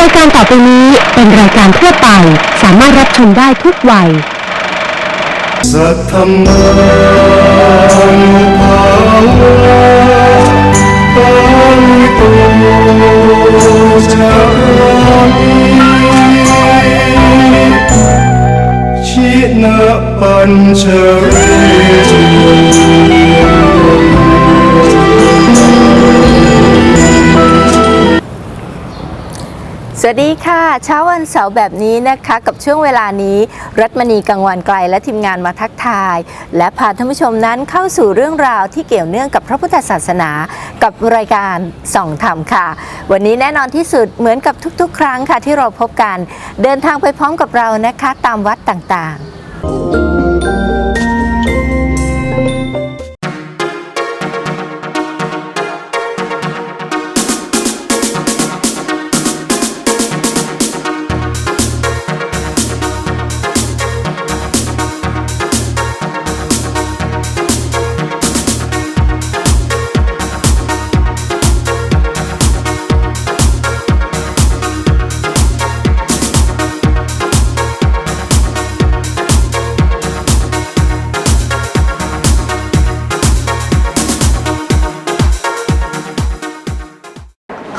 รายการต่อไปนี้เป็นรายการทั่วไป สามารถรับชมได้ทุกวัย สัทธมานุภาวะปาลิโตจามิชินะปัญชเรจุ สวัสดีค่ะ เช้าวันเสาร์แบบนี้นะคะกับช่วงเวลานี้ รัตมณีกังวันไกลและทีมงานมาทักทาย และพาท่านผู้ชมนั้นเข้าสู่เรื่องราวที่เกี่ยวเนื่องกับพระพุทธศาสนา กับรายการส่องธรรมค่ะ วันนี้แน่นอนที่สุดเหมือนกับทุกๆ ครั้งค่ะที่เราพบกัน เดินทางไปพร้อมกับเรานะคะตามวัดต่างๆ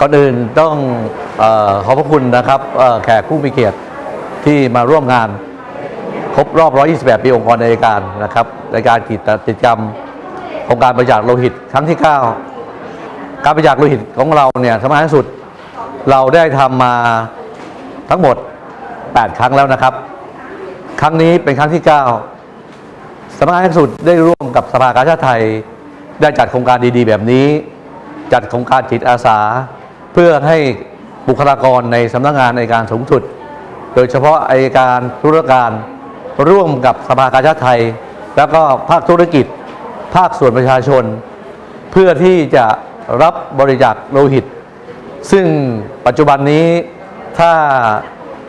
ก่อนอื่นต้องออขอบพระคุณนะครับแขกผู้มีเกียรติที่มาร่วมงาน ครบรอบ 128 ปีองค์กรในการนะครับในการกิจกิจกรรมโครงการบริจาคโลหิตครั้งที่ 9 การบริจาคโลหิตของเราเนี่ยสำคัญที่สุดเราได้ทำมาทั้งหมด 8 ครั้งแล้วนะครับ ครั้งนี้เป็นครั้งที่ 9สำนักงานที่สุดได้ร่วมกับสภากาชาติไทย ได้จัดโครงการดีๆ แบบนี้ จัดโครงการจิตอาสา เพื่อให้บุคลากรในสำนักงานในการสูงสุด โดยเฉพาะอายการธุรการร่วมกับสภากาชาติไทย แล้วก็ภาคธุรกิจ ภาคส่วนประชาชน เพื่อที่จะรับบริจาคโลหิต ซึ่งปัจจุบันนี้ถ้า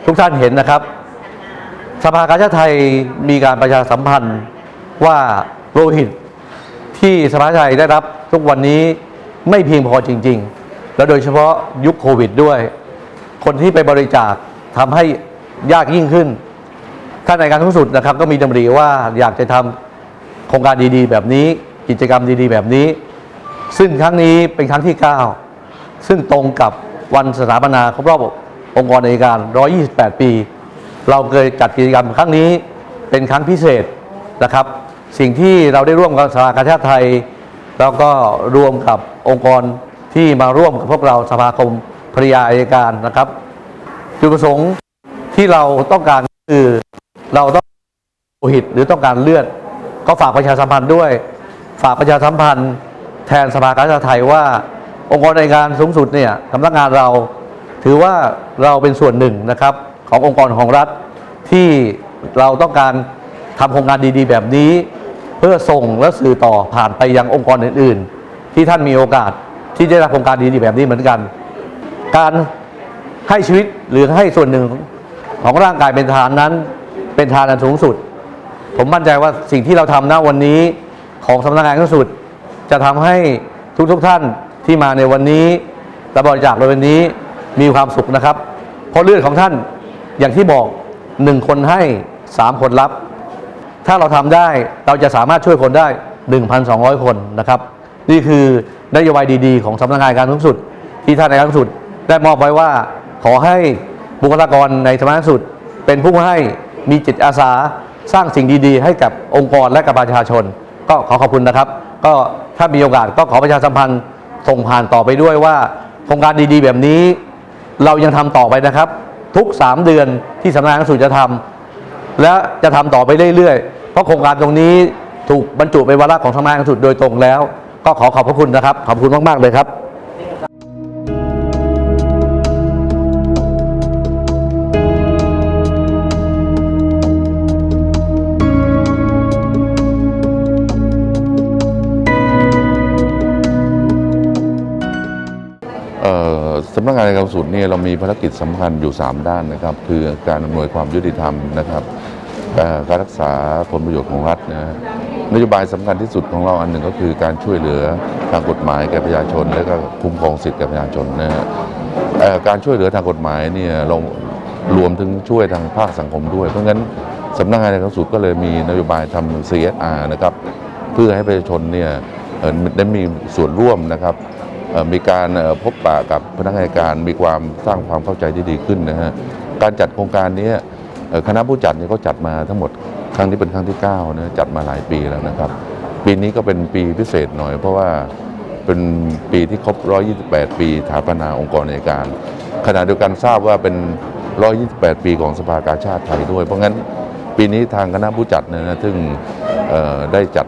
ทุกท่านเห็นนะครับ สภากาชาติไทยมีการประชาสัมพันธ์ว่าโลหิตที่สภาไทยได้รับทุกวันนี้ไม่เพียงพอจริง ๆ แล้วโดยเฉพาะยุคโควิดด้วย คนที่ไปบริจาคทำให้ยากยิ่งขึ้น ท่านในการทุกสุดนะครับ ก็มีดำริว่าอยากจะทำโครงการดีๆ แบบนี้กิจกรรมดีๆ แบบนี้ ซึ่งครั้งนี้เป็นครั้งที่ 9 ซึ่งตรงกับวันสถาปนาครบรอบองค์กรในการ 128 ปี เราเคยจัดกิจกรรมครั้งนี้เป็นครั้งพิเศษนะครับ สิ่งที่เราได้ร่วมกับสภากาชาติไทย แล้วก็รวมกับองค์กร ที่มาร่วมกับพวกเราสภาคมภริยาอายการนะครับ จุดประสงค์ที่เราต้องการคือเราต้องโลหิตหรือต้องการเลือด ก็ฝากประชาสัมพันธ์ด้วย ฝากประชาสัมพันธ์ แทนสภากาชาติไทยว่า องค์กรในการสูงสุดเนี่ยสำนักงานเราถือว่าเราเป็นส่วนหนึ่งนะครับ ขององค์กรของรัฐที่เราต้องการทำโครงการดี ๆ แบบนี้ เพื่อส่งและสื่อต่อผ่านไปยังองค์กรอื่น ๆ ที่ท่านมีโอกาส ที่ได้รับโครงการดีๆแบบนี้เหมือนกัน การให้ชีวิตหรือให้ส่วนหนึ่งของร่างกายเป็นทานนั้น เป็นทานอันสูงสุด ผมมั่นใจว่าสิ่งที่เราทำณวันนี้ของสำนักงานสูงสุด จะทำให้ทุกๆทท่านที่มาในวันนี้และบริจาคในวันนี้มีความสุขนะครับ เพราะเลือดของท่านอย่างที่บอกหนึ่งคนให้สามคนรับ ถ้าเราทำได้เราจะสามารถช่วยคนได้ 1,200 คนนะครับ นี่คือ นโยบายดีๆของสำนักงานการสูงสุด ที่ท่านในการสูงสุด ได้มอบไว้ว่าขอให้บุคลากรในสำนักงานสูงสุด เป็นผู้ให้มีจิตอาสาสร้างสิ่งดีๆ ให้กับองค์กรและกับประชาชน ก็ขอขอบคุณนะครับ ก็ถ้ามีโอกาสก็ขอประชาสัมพันธ์ส่งผ่านต่อไปด้วยว่าโครงการดีๆ แบบนี้ เรายังทำต่อไปนะครับ ทุก 3 เดือนที่สำนักงานสูงสุดจะทำและจะทำต่อไปเรื่อยๆเพราะโครงการตรงนี้ถูกบรรจุเป็นวาระของสำนักงานสุดโดยตรงแล้ว ก็ขอขอบพระคุณนะครับ ขอบคุณมาก ๆ เลยครับเอ่อสำนักงานในการสูตรเนี่ยเรามีภารกิจสำคัญอยู่ 3 ด้านนะครับ คือการอำนวยความยุติธรรมนะครับ การรักษาผลประโยชน์ของรัฐนะ นโยบายสำคัญที่สุดของเราอันหนึ่งก็คือการช่วยเหลือทางกฎหมายแก่ประชาชน และก็คุ้มครองสิทธิแก่ประชาชนนะฮะการช่วยเหลือทางกฎหมายเนี่ยเรารวมถึงช่วยทางภาคสังคมด้วย เพราะงั้นสำนักงานในการสุดก็เลยมีนโยบายทำ CSR นะครับเพื่อให้ประชาชนเนี่ยได้มีส่วนร่วมนะครับมีการพบปะกับพนักงานการมีความสร้างความเข้าใจที่ดีขึ้นนะฮะการจัดโครงการนี้คณะผู้จัดเนี่ยก็จัดมาทั้งหมด ครั้งนี้เป็นครั้งที่9นะจัดมาหลายปีแล้วนะครับ ปีนี้ก็เป็นปีพิเศษหน่อย เพราะว่าเป็นปีที่ครบ 128 ปีสถาปนาองค์กรอัยการ ขณะเดียวกันทราบว่าเป็น 128 ปีของสภากาชาติไทยด้วย เพราะงั้นปีนี้ทางคณะผู้จัดนยนะซึ่งได้จัด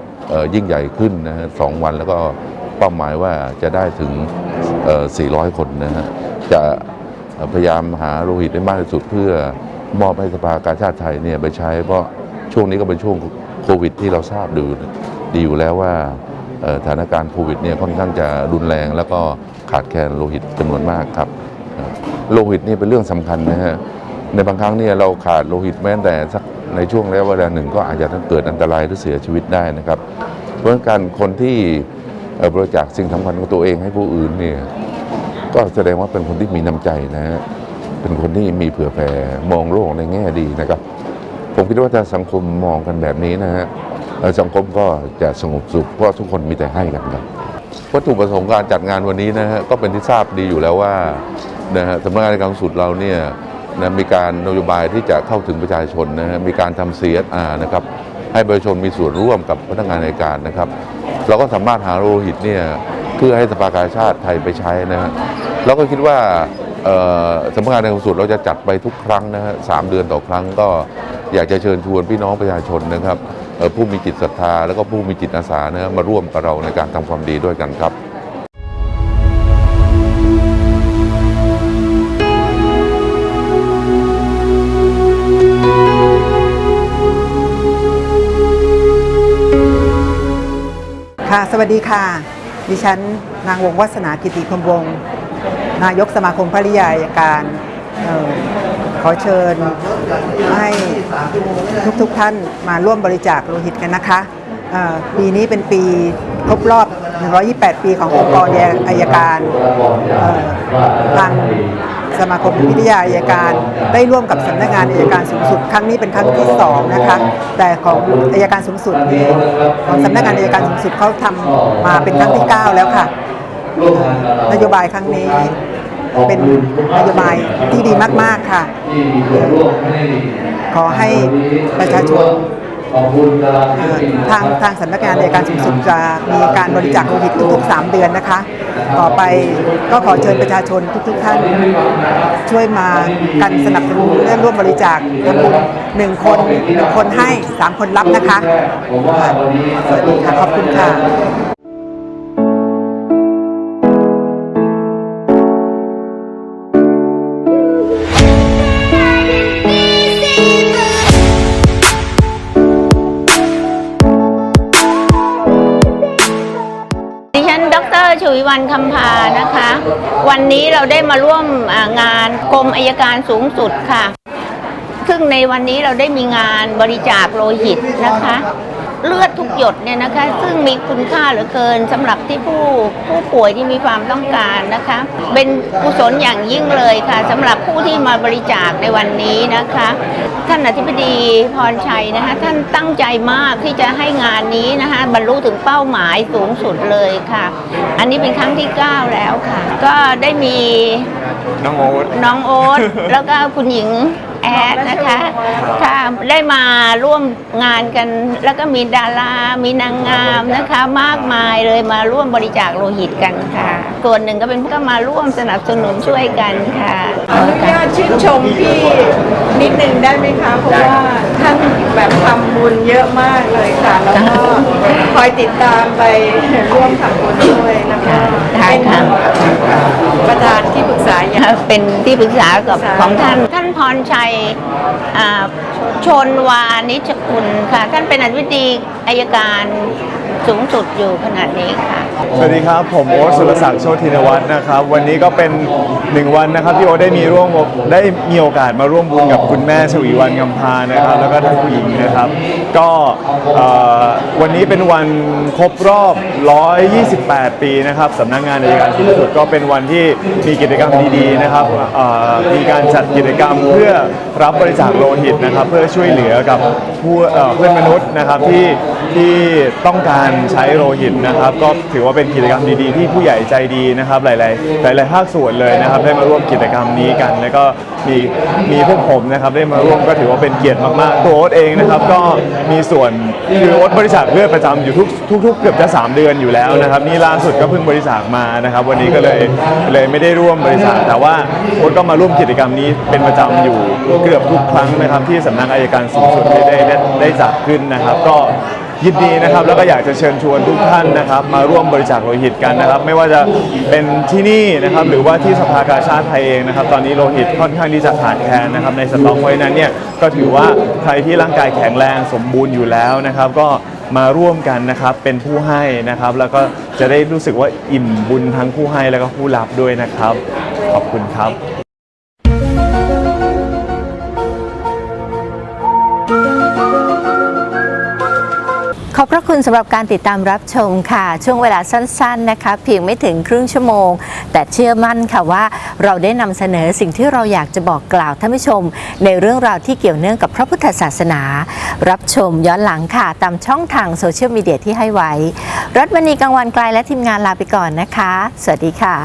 ยิ่งใหญ่ขึ้นนะฮะสองวันแล้วก็เป้าหมายว่าจะได้ถึงเอ่อ400 คนนะฮะจะพยายามหาโลหิตได้มากที่สุดเพื่อมอบให้สภากาชาติไทยเนี่ยไปใช้เพราะ ช่วงนี้ก็เป็นช่วงโควิดที่เราทราบดูดีอยู่แล้วว่าสถานการณ์โควิดเนี่ยค่อนข้างจะรุนแรง แล้วก็ขาดแคลนโลหิตจำนวนมากครับ โลหิตนี่เป็นเรื่องสำคัญนะฮะในบางครั้งเนี่ยเราขาดโลหิตแม้แต่สักในช่วงระยะเวลาหนึ่งก็อาจจะเกิดอันตรายหรือเสียชีวิตได้นะครับ เพราะฉะนั้นการคนที่บริจาคสิ่งสำคัญของตัวเองให้ผู้อื่นเนี่ยก็แสดงว่าเป็นคนที่มีน้ำใจนะฮะเป็นคนที่มีเผื่อแผ่มองโลกในแง่ดีนะครับ ผมคิดว่าถ้าสังคมมองกันแบบนี้นะฮะสังคมก็จะสงบสุขเพราะทุกคนมีแต่ให้กันครับวัตถุประสงค์การจัดงานวันนี้นะฮะก็เป็นที่ทราบดีอยู่แล้วว่านะฮะสำนักงานในการสุดเราเนี่ยนะมีการนโยบายที่จะเข้าถึงประชาชนนะฮะมีการทำ CSR นะครับให้ประชาชนมีส่วนร่วมกับพนักงานในการนะครับ เราก็สามารถหาโลหิตเนี่ยเพื่อให้สภากาชาติไทยไปใช้นะฮะเราก็คิดว่า สำนักงานในกรสูงสุดเราจะจัดไปทุกครั้งนะฮะสามเดือนต่อครั้งก็อยากจะเชิญชวนพี่น้องประชาชนนะครับผู้มีจิตศรัทธาแล้วก็ผู้มีจิตอาสานะมาร่วมกับเราในการทำความดีด้วยกันครับค่ะสวัสดีค่ะ ดิฉันนางวงวัฒนากิติพรหมวง นายกสมาคมภริยายการออขอเชิญให้ทุกๆทท่านมาร่วมบริจาคโลหิตกันนะคะออปีนี้เป็นปีครบรอบ 128 ปีขององค์กรอัยการทางสมาคมวิทยาอัยการได้ร่วมกับสำนักงานอัยการสูงสุด ครั้งนี้เป็นครั้งที่สองนะคะแต่ของอัยการสูงสุดของสำนักงานอัยการสูงสุดเขาทำมาเป็นครั้งที่ 9 แล้วค่ะ นโยบายครั้งนี้เป็นนโยบายที่ดีมาก ๆ ค่ะ ขอให้ประชาชนเอ่อทางทางสำนักงานในการสูงสุดจะมีการบริจาคโลหิตทุกๆ 3 เดือนนะคะ ต่อไปก็ขอเชิญประชาชนทุกๆ ท่าน ช่วยมากันสนับสนุนเรื่องร่วมบริจาคทำบุญหนึ่งคนหนึ่งคนให้สามคนรับนะคะค่ะสวัสดีค่ะขอบคุณค่ะ วันคำพานะคะ วันนี้เราได้มาร่วมงานกรมอายการสูงสุดค่ะ ซึ่งในวันนี้เราได้มีงานบริจาคโลหิตนะคะ เลือดทุกหยดเนี่ยนะคะ ซึ่งมีคุณค่าเหลือเกินสำหรับที่ผู้ผู้ป่วยที่มีความต้องการนะคะ เป็นกุศลอย่างยิ่งเลยค่ะสำหรับผู้ที่มาบริจาคในวันนี้นะคะ ท่านอธิบดีพรชัยนะคะ ท่านตั้งใจมากที่จะให้งานนี้นะคะบรรลุถึงเป้าหมายสูงสุดเลยค่ะ อันนี้เป็นครั้งที่ 9 แล้วค่ะ ก็ได้มีน้องโอ๊ตน้องโอ๊ตแล้วก็คุณหญิงแอดนะคะค่ะ ได้มาร่วมงานกัน แล้วก็มีดารา มีนางงามนะคะ มากมายเลยมาร่วมบริจาคโลหิตกันค่ะ ส่วนหนึ่งก็เป็นก็มาร่วมสนับสนุนช่วยกันค่ะอนุญาตชื่นชมพี่นิดนึงได้ไหมคะ เพราะว่าท่านแบบทำบุญเยอะมากเลยค่ะ แล้วก็คอยติดตามไปร่วมทำบุญด้วยแล้วก็ค่ะเป็นค่ะประธานที่ปรึกษาอย่างเป็นที่ปรึกษากับค่ะของท่านท่านพรชัยอ่า ชนวานิชกุลค่ะ ท่านเป็นอธิบดีอายการ สูงสุดอยู่ขนาดนี้ค่ะ สวัสดีครับ ผมโอ๊ตสุรศักดิ์โชตินวัฒน์นะครับ วันนี้ก็เป็นหนึ่งวันนะครับที่โอ๊ตได้มีร่วมได้มีโอกาสมาร่วมบุญกับคุณแม่ชวีวันกำพานะครับ แล้วก็ท่านผู้หญิงนะครับ ก็เอ่อวันนี้เป็นวันครบรอบ 128 ปีนะครับสำนักงานอัยการสูงสุดก็เป็นวันที่มีกิจกรรมดีๆนะครับเอ่อมีการจัดกิจกรรมเพื่อรับบริจาคโลหิตนะครับ เพื่อช่วยเหลือกับ ผู้เอ่อเพื่อนมนุษย์นะครับที่ที่ต้องการใช้โลหิตนะครับ ก็ถือว่าเป็นกิจกรรมดีๆ ที่ผู้ใหญ่ใจดีนะครับ หลาย ๆ หลาย ๆ ภาคส่วนเลยนะครับ ได้มาร่วมกิจกรรมนี้กัน แล้วก็มีมีพวกผมนะครับ ได้มาร่วมก็ถือว่าเป็นเกียรติมากๆตัวโอ๊ตเองนะครับ ก็มีส่วนคือโอ๊ตบริจาคเลือดประจำอยู่ทุกทุกๆเกือบจะ3เดือนอยู่แล้วนะครับ นี่ล่าสุดก็เพิ่งบริจาคมานะครับ วันนี้ก็เลยเลยไม่ได้ร่วมบริจาคแต่ว่าโอ๊ตก็มาร่วมกิจกรรมนี้เป็นประจำอยู่เกือบทุกครั้งนะครับที่สำนักอายการสูงสุดได้ได้ได้ได้จัดขึ้นนะครับ ก็ยินดีนะครับแล้วก็อยากจะเชิญชวนทุกท่านนะครับ มาร่วมบริจาคโลหิตกันนะครับ ไม่ว่าจะเป็นที่นี่นะครับ หรือว่าที่สภากาชาติไทยเองนะครับ ตอนนี้โลหิตค่อนข้างที่จะขาดแคลนนะครับในสต็อกเพราะฉะนั้นเนี่ยก็ถือว่าใครที่ร่างกายแข็งแรงสมบูรณ์อยู่แล้วนะครับ ก็มาร่วมกันนะครับเป็นผู้ให้นะครับ แล้วก็จะได้รู้สึกว่าอิ่มบุญทั้งผู้ให้แล้วก็ผู้รับด้วยนะครับ ขอบคุณครับ อบพระคุณสำหรับการติดตามรับชมค่ะ ช่วงเวลาสั้นๆนะคะ เพียงไม่ถึงครึ่งชั่วโมง แต่เชื่อมั่นค่ะว่าเราได้นำเสนอสิ่งที่เราอยากจะบอกกล่าวท่านผู้ชม ในเรื่องราวที่เกี่ยวเนื่องกับพระพุทธศาสนา รับชมย้อนหลังค่ะตามช่องทางโซเชียลมีเดียที่ให้ไว้ รัฐมณีกังวันไกลและทีมงานลาไปก่อนนะคะ สวัสดีค่ะ